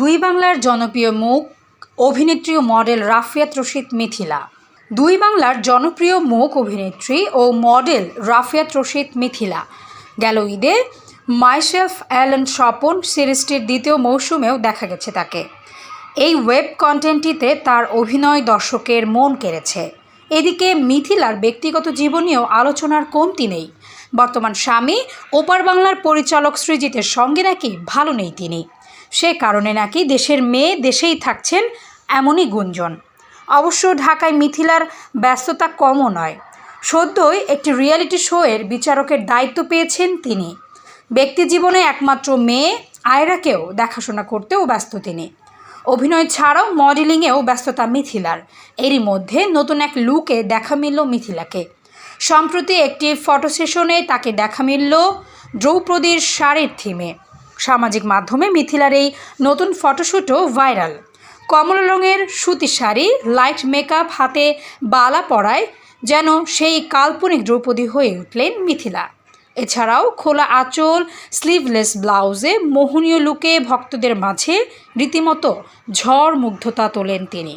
দুই বাংলার জনপ্রিয় মুখ অভিনেত্রী ও মডেল রাফিয়াত রশিদ মিথিলা। দুই বাংলার জনপ্রিয় মুখ অভিনেত্রী ও মডেল রাফিয়াত রশিদ মিথিলা। গেল ঈদে মাইসেলফ অ্যালেন স্বপন সিরিজটির দ্বিতীয় মৌসুমেও দেখা গেছে তাকে। এই ওয়েব কন্টেন্টটিতে তার অভিনয় দর্শকের মন কেড়েছে। এদিকে মিথিলার ব্যক্তিগত জীবনেও আলোচনার কমতি নেই। বর্তমান স্বামী, ওপার বাংলার পরিচালক সৃজিতের সঙ্গে নাকি ভালো নেই তিনি। সে কারণে নাকি দেশের মেয়ে দেশেই থাকছেন এমনই গুঞ্জন। অবশ্য ঢাকায় মিথিলার ব্যস্ততা কমও নয়। সদ্যই একটি রিয়েলিটি শোয়ের বিচারকের দায়িত্ব পেয়েছেন তিনি। ব্যক্তি জীবনে একমাত্র মেয়ে, আয়রাকেও দেখাশোনা করতেও ব্যস্ত তিনি। অভিনয় ছাড়াও মডেলিংয়েও ব্যস্ততা মিথিলার। এরই মধ্যে নতুন এক লুকে দেখা মিলল মিথিলাকে। সম্প্রতি একটি ফটো সেশনে তাকে দেখা মিলল দ্রৌপদীর শাড়ির থিমে। সামাজিক মাধ্যমে মিথিলার এই নতুন ফটোশ্যুটও ভাইরাল। কমলা রঙের সুতি শাড়ি, লাইট মেকআপ, হাতে বালা পরায় যেন সেই কাল্পনিক দ্রৌপদী হয়ে উঠলেন মিথিলা। এছাড়াও খোলা আঁচল স্লিভলেস ব্লাউজে মোহনীয় লুকে ভক্তদের মাঝে রীতিমতো ঝড় মুগ্ধতা তোলেন তিনি।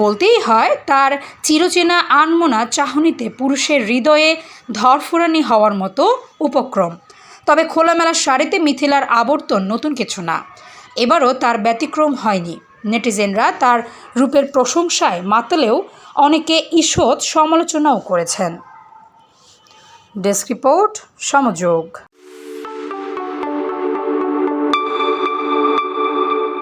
বলতেই হয়, তার চিরচেনা আনমোনা চাহনিতে পুরুষের হৃদয়ে ধরফুরানি হওয়ার মতো উপক্রম। তবে খোলামেলা শাড়িতে মিথিলার আবর্তন নতুন কিছু না। এবারও তার ব্যতিক্রম হয়নি। নেটিজেনরা তার রূপের প্রশংসায় মাতলেও অনেকে ঈষৎ সমালোচনাও করেছেন। Desk report সমযোগ।